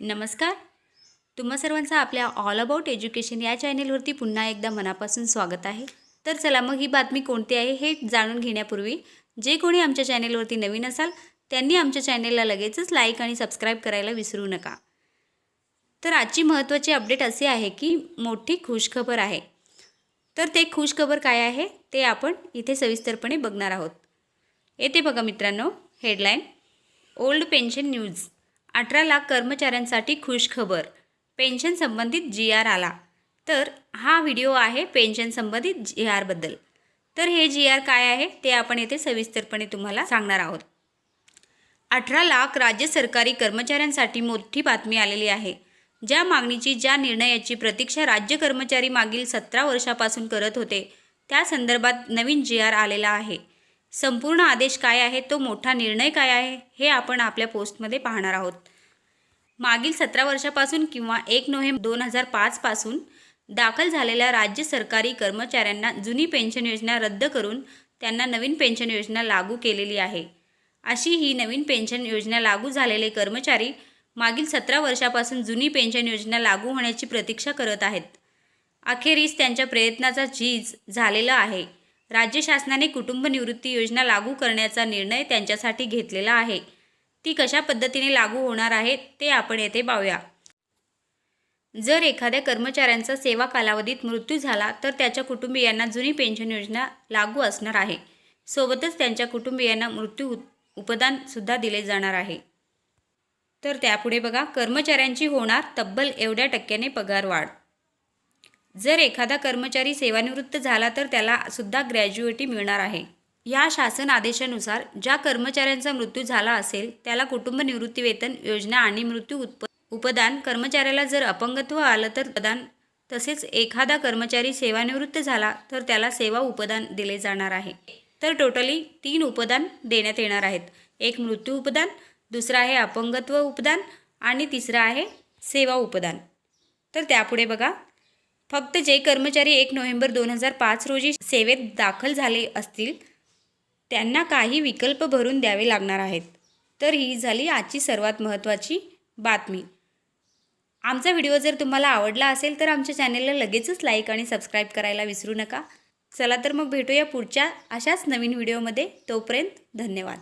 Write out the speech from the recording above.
नमस्कार. तुम्हा सर्वांचं आपल्या ऑल अबाउट एज्युकेशन या चॅनेलवरती पुन्हा एकदा मनापासून स्वागत आहे. तर चला मग ही बातमी कोणती आहे हे जाणून घेण्यापूर्वी जे कोणी आमच्या चॅनेलवरती नवीन असाल त्यांनी आमच्या चॅनेलला लगेचच लाईक आणि सबस्क्राईब करायला विसरू नका. तर आजची महत्त्वाची अपडेट असे आहे की मोठी खुशखबर आहे. तर ते खुशखबर काय आहे ते आपण इथे सविस्तरपणे बघणार आहोत. येते बघा मित्रांनो हेडलाईन ओल्ड पेन्शन न्यूज अठरा लाख कर्मचाऱ्यांसाठी खुश खबर पेन्शन संबंधित जी आर आला. तर हा व्हिडिओ आहे पेन्शन संबंधित जी आरबद्दल तर हे जी आर काय आहे ते आपण येथे सविस्तरपणे तुम्हाला सांगणार आहोत. अठरा लाख राज्य सरकारी कर्मचाऱ्यांसाठी मोठी बातमी आलेली आहे. ज्या मागणीची ज्या निर्णयाची प्रतीक्षा राज्य कर्मचारी मागील सतरा वर्षापासून करत होते त्या संदर्भात नवीन जी आर आलेला आहे. संपूर्ण आदेश काय आहे? तो मोठा निर्णय काय आहे? हे आपण आपल्या पोस्टमध्ये पाहणार आहोत. मागील सतरा वर्षापासून किंवा एक नोव्हेंबर दोन हजार पाचपासून दाखल झालेल्या राज्य सरकारी कर्मचाऱ्यांना जुनी पेन्शन योजना रद्द करून त्यांना नवीन पेन्शन योजना लागू केलेली आहे. अशी ही नवीन पेन्शन योजना लागू झालेले कर्मचारी मागील सतरा वर्षापासून जुनी पेन्शन योजना लागू होण्याची प्रतीक्षा करत आहेत. अखेरीस त्यांच्या प्रयत्नाचा झीज झालेला आहे. राज्य शासनाने कुटुंब निवृत्ती योजना लागू करण्याचा निर्णय त्यांच्यासाठी घेतलेला आहे. ती कशा पद्धतीने लागू होणार आहे ते आपण येथे पाहूया. जर एखाद्या कर्मचाऱ्यांचा सेवा कालावधीत मृत्यू झाला तर त्याच्या कुटुंबियांना जुनी पेन्शन योजना लागू असणार आहे. सोबतच त्यांच्या कुटुंबियांना मृत्यू उपदानसुद्धा दिले जाणार आहे. तर त्यापुढे बघा कर्मचाऱ्यांची होणार तब्बल एवढ्या टक्क्याने पगार वाढ जर एखादा कर्मचारी सेवानिवृत्त झाला तर त्याला सुद्धा ग्रॅज्युएटी मिळणार आहे. या शासन आदेशानुसार ज्या कर्मचाऱ्यांचा मृत्यू झाला असेल त्याला कुटुंब निवृत्ती वेतन योजना आणि मृत्यू उत्प उपदान कर्मचाऱ्याला जर अपंगत्व आलं तर प्रदान तसेच एखादा कर्मचारी सेवानिवृत्त झाला तर त्याला सेवा उपदान दिले जाणार आहे. तर टोटली तीन उपदान देण्यात येणार आहेत. एक मृत्यू उपदान दुसरा आहे अपंगत्व उपदान आणि तिसरा आहे सेवा उपदान. तर त्यापुढे बघा. फक्त जे कर्मचारी एक नोव्हेंबर दोन हजार पाच रोजी सेवेत दाखल झाले असतील त्यांना काही विकल्प भरून द्यावे लागणार आहेत. तर ही झाली आजची सर्वात महत्त्वाची बातमी. आमचा व्हिडिओ जर तुम्हाला आवडला असेल तर आमच्या चॅनेलला लगेचच लाईक आणि सबस्क्राईब करायला विसरू नका. चला तर मग भेटूया पुढच्या अशाच नवीन व्हिडिओमध्ये. तोपर्यंत धन्यवाद.